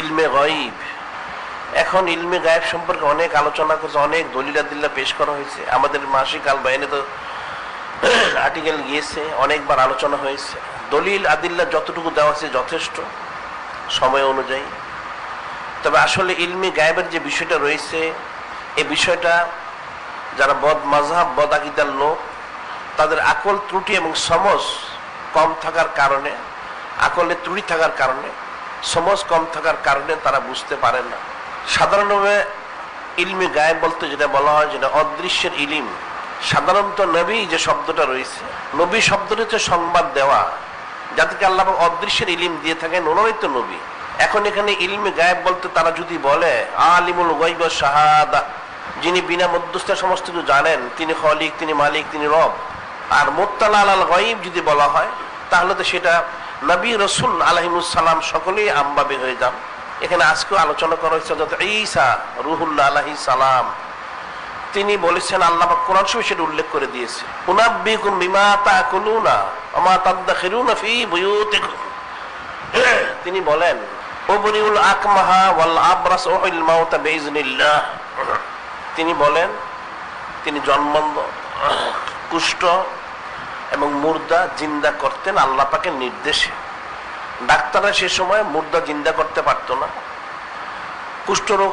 ইলমে গইব এখন ইলমে গায়েব সম্পর্কে অনেক আলোচনা করছে, অনেক দলিলা দিল্লা পেশ করা হয়েছে। আমাদের মাসিক আল বাইনে তো আর্টিকেল গিয়েছে, অনেকবার আলোচনা হয়েছে। দলিল আদিল্লা যতটুকু দেওয়া আছে যথেষ্ট, সময় অনুযায়ী। তবে আসলে ইলমি গায়েবের যে বিষয়টা রয়েছে এই বিষয়টা যারা বদ মাঝহাব বদ আকিদার লোক, তাদের আকল ত্রুটি এবং সমস কম থাকার কারণে আকলের ত্রুটি থাকার কারণে সমস কম থাকার কারণে তারা বুঝতে পারে না। সাধারণভাবে ইলমি গায়েব বলতে যেটা বলা হয়, যেটা অদৃশ্যের ইলিম। সাধারণত নবী যে শব্দটা রয়েছে, নবী শব্দটা হচ্ছে সংবাদ দেওয়া। যাদেরকে আল্লাহ অদৃশ্যের ইলিম দিয়ে থাকেন, ওনারাই তো নবী। এখন এখানে ইলমে গায়েব বলতে তারা যদি বলে, আলিমুল গাইব শাহাদা যিনি বিনা মধ্যস্থ সমস্ত কিছু জানেন, তিনি খলিক, তিনি মালিক, তিনি রব। আর মোত্তালা আল গাইব যদি বলা হয়, তাহলে তো সেটা নবী রসুল আলহিমুসালাম সকলেই আমবাবে হয়ে যান। এখানে আজকেও আলোচনা করা হয়েছে যত ঈসা রুহুল্লাহ আলহি সালাম তিনি বলেছেন আল্লাহ কোরআন শরীফে সেটা উল্লেখ করে দিয়েছে। উনাব্বিকুম বিমা তাকুলুনা ওমা তাদাখিরুনা ফি বুয়ুতিকুম। তিনি বলেন ওবরিউল আকমাহা ওয়াল আবরাস ওহিল মাউতা বিইজনিল্লাহ তিনি বলেন, তিনি জন্মন্ধ কুষ্ঠ এবং মুর্দা জিন্দা করতেন আল্লাহ পাকের নির্দেশে। ডাক্তাররা সে সময় মুর্দা জিন্দা করতে পারতো না কুষ্ঠরোগ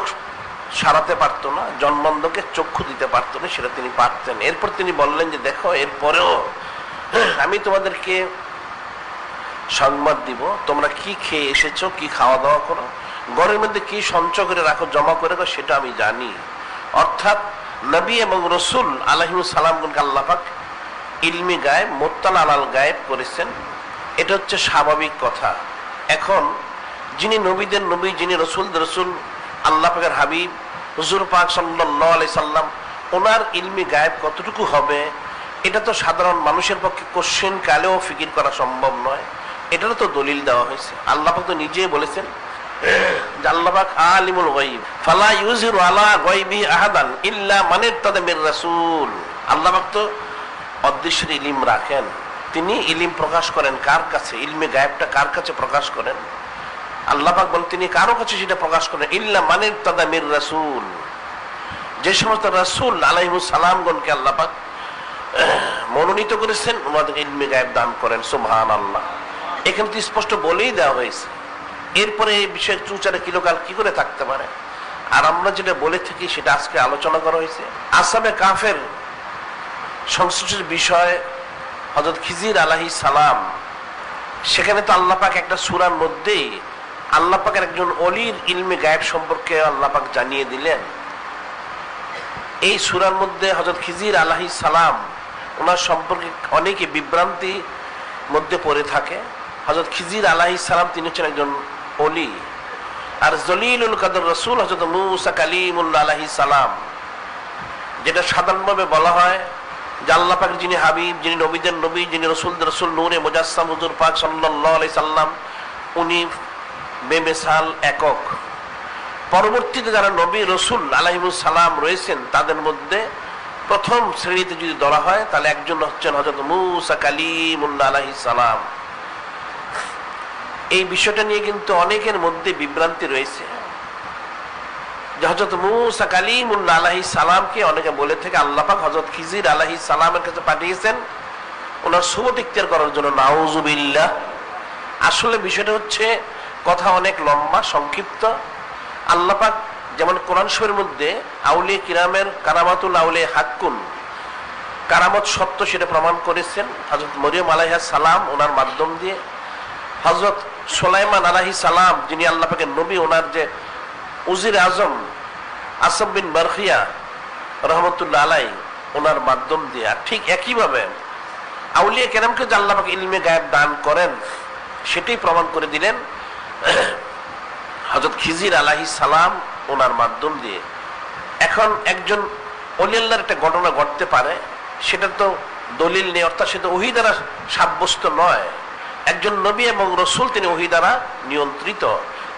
সারাতে পারতো না, জন্মান্ধকে চক্ষু দিতে পারতো না, সেটা তিনি পারতেন। এরপর তিনি বললেন যে, দেখো, এরপরেও আমি তোমাদেরকে সংবাদ দিব, তোমরা কি খেয়ে এসেছ, কি খাওয়া দাওয়া করো, ঘরের মধ্যে কি সঞ্চয় করে রাখো, জমা করে রাখো, সেটা আমি জানি। অর্থাৎ নবী এবং রসুল আলহিম সালামগুনকে আল্লাপাক ইলমি গায়েব মোত্তাল আলাল গায়েব করেছেন এটা হচ্ছে স্বাভাবিক কথা। এখন, যিনি নবীদের নবী, যিনি রসুল রসুল, আল্লাহ পাকের হাবিব, হুজুর পাক সাল্লাহ আলি সাল্লাম, ওনার ইলমি গায়েব কতটুকু হবে, এটা তো সাধারণ মানুষের পক্ষে কোশ্চেন কালেও ফিকির করা সম্ভব নয়। এটারও তো দলিল দেওয়া হয়েছে। আল্লাহ পাক তো নিজেই বলেছেন আল্লাহ আলিমুল ফালা ইউজিরু আলা ইল্লা তো অদৃশ্যের ইলিম রাখেন। তিনি ইলিম প্রকাশ করেন কার কাছে? ইলমে গায়েবটা কার কাছে প্রকাশ করেন? আল্লাহ পাক বলেন, তিনি কারও কাছে সেটা প্রকাশ করেন ইল্লা মানের তাদা মির রাসূল। যে সমস্ত রাসূল আলাইহিস সালামগণকে আল্লাহ পাক মনোনীত করেছেন ওনাদের ইলমে গায়েব দান করেন। সুবহান আল্লাহ এখানে তো স্পষ্ট বলেই দেওয়া হয়েছে। এরপরে এই বিষয়ে চুচারে কিলোকাল কি করে থাকতে পারে? আর আমরা যেটা বলে থাকি, সেটা আজকে আলোচনা করা হয়েছে। আসামে কাফের সংশ্লিষ্ট বিষয় হজরত খিজির আলাহি সালাম, সেখানে তো আল্লাপাক একটা সুরার মধ্যেই আল্লাপাকের একজন অলির ইলমে গায়েব সম্পর্কে আল্লাপাক জানিয়ে দিলেন। এই সুরার মধ্যে হজরত খিজির আলাহি সালাম, ওনার সম্পর্কে অনেকে বিভ্রান্তি মধ্যে পড়ে থাকে। হজরত খিজির আলাহি সালাম তিনি হচ্ছেন একজন অলি। আর জলিলুল কাদর রসুল হজরত মুসা কালিমুল্লা আলাহি সালাম, যেটা সাধারণভাবে বলা হয় আল্লাহ পাক যিনি হাবিব, যিনি নবীদের নবী, যিনি রসুল রসুল, নূরে মুজাসসাম হুজুর পাক আলাই সাল্লাম, উনি বেমেসাল একক। পরবর্তীতে যারা নবী রসুল আলাহিমুল সালাম রয়েছেন, তাদের মধ্যে প্রথম শ্রেণীতে যদি ধরা হয়, তাহলে একজন হচ্ছেন হজরত মুসা কালিমুল্লা আলাহি সালাম। এই বিষয়টা নিয়ে কিন্তু অনেকের মধ্যে বিভ্রান্তি রয়েছে। হজরত মুসা কালিমুল্লা আলাহি সালামকে অনেকে বলে থেকে আল্লাপাক হজরত খিজির আলাহি সালামের কাছে পাঠিয়েছেন। ওনার শুভ ইখতিয়ার করার জন্য নাউজুবিল্লাহ। আসলে বিষয়টা হচ্ছে, কথা অনেক লম্বা, সংক্ষিপ্ত। আল্লাপাক যেমন কোরআন শরীর মধ্যে, আউলিয়া কিরামের কারামাতুল আউলিয়া হাক্কুন, কারামত সত্য সেটা প্রমাণ করেছেন। হজরত মরিয়ম আলাইহা সালাম ওনার মাধ্যম দিয়ে হজরত সোলাইমান আলাহি সালাম যিনি আল্লাপাকের নবী, ওনার যে উজির আজম আসম বিন বারখিয়া রহমতুল্লাহ আলাই ওনার মাধ্যম দিয়ে ঠিক একইভাবে আউলিয়া কেরামকে আল্লাহ ইলমে গায়েব দান করেন, সেটাই প্রমাণ করে দিলেন হজরত খিজির আলাহি সালাম ওনার মাধ্যম দিয়ে। এখন একজন অলিয়াল্লার একটা ঘটনা ঘটতে পারে, সেটা তো দলিল নেই, অর্থাৎ সেটা ওহি দ্বারা সাব্যস্ত নয়। একজন নবী এবং রসুল তিনি ওহি দ্বারা নিয়ন্ত্রিত।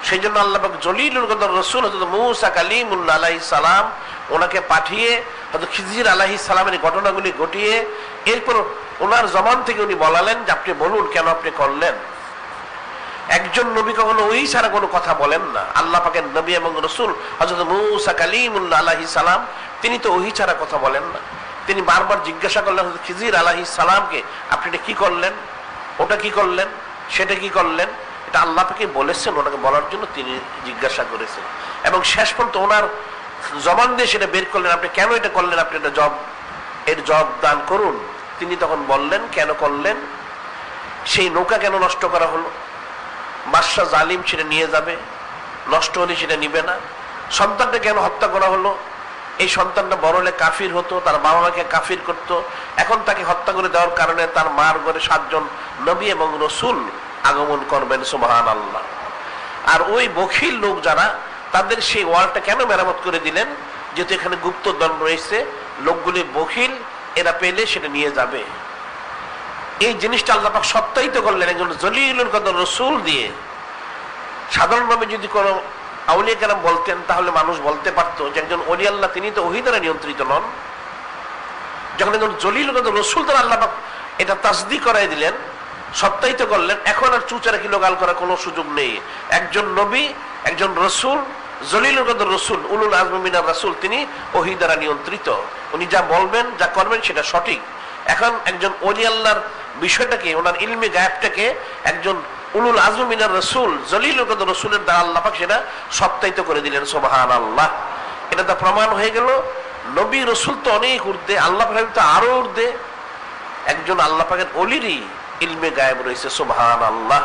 সেই জন্য আল্লাহ জলিলুল কদর রসুল হজরত মুসা কালিমুল্লা আলাহি সালাম ওনাকে পাঠিয়ে হয়তো খিজির আলাহি সালামের ঘটনাগুলি ঘটিয়ে এরপর ওনার জমান থেকে উনি বলালেন যে, আপনি বলুন কেন আপনি করলেন? একজন নবী কখনো ওই ছাড়া কোনো কথা বলেন না। আল্লাহ পাকের নবী এবং রসুল হজরত মুসা কালিমুল্লাহ আলাহি সালাম, তিনি তো ওই ছাড়া কথা বলেন না। তিনি বারবার জিজ্ঞাসা করলেন, হযরত খিজির আলাহি সালামকে আপনি এটা কি করলেন? ওটা কি করলেন? সেটা কি করলেন? এটা আল্লাহ পাকে বলেছেন, ওনাকে বলার জন্য তিনি জিজ্ঞাসা করেছেন। এবং শেষ পর্যন্ত ওনার জবান দিয়ে সেটা বের করলেন, আপনি কেন এটা করলেন, আপনি এটা জব, এর জব দান করুন। তিনি তখন বললেন, কেন করলেন? সেই নৌকা কেন নষ্ট করা হলো? বাদশাহ জালিম সেটা নিয়ে যাবে, নষ্ট হলে সেটা নিবে না। সন্তানটা কেন হত্যা করা হলো? এই সন্তানটা বড় হলে কাফির হতো, তার বাবা মাকে কাফির করত। এখন তাকে হত্যা করে দেওয়ার কারণে তার মার ঘরে সাতজন নবী এবং রসুল আগমন করবেন সুবাহান আল্লাহ আর ওই বখিল লোক যারা, তাদের সেই ওয়ালটা কেন মেরামত করে দিলেন? যেহেতু এখানে গুপ্ত দল রয়েছে, লোকগুলি বখিল, এরা পেলে সেটা নিয়ে যাবে। এই জিনিসটা আল্লাহ পাক সত্যায়িত করলেন একজন জলিলুল কদর রসুল দিয়ে। সাধারণভাবে যদি কোনো আউলিয়া কেরাম বলতেন, তাহলে মানুষ বলতে পারতো যে একজন অলি আল্লাহ তিনি তো ওহি দ্বারা নিয়ন্ত্রিত নন। যখন একজন জলিল কদর রসুল দ্বারা আল্লাহ পাক এটা তাসদি করাই দিলেন সত্যায়িত করলেন, এখন আর চুচারা কিলো গাল করার কোনো সুযোগ নেই। একজন নবী, একজন রসুল জলিল রসুল, উলুল আজমিনার রসুল, তিনি ওহি দ্বারা নিয়ন্ত্রিত। উনি যা বলবেন, যা করবেন, সেটা সঠিক। এখন একজন অলি আল্লাহর বিষয়টাকে, ওনার ইলমে গায়েবটাকে একজন উলুল আজমিনার রসুল জলিল রসুলের দ্বারা আল্লাপাক সেটা সত্যায়িত করে দিলেন সোবাহান আল্লাহ এটা তো প্রমাণ হয়ে গেল, নবী রসুল তো অনেক উর্দে আল্লাহ তো আরও উর্দে একজন আল্লাহ অলিরই ইলমে গায়েব রয়েছে সোবাহান আল্লাহ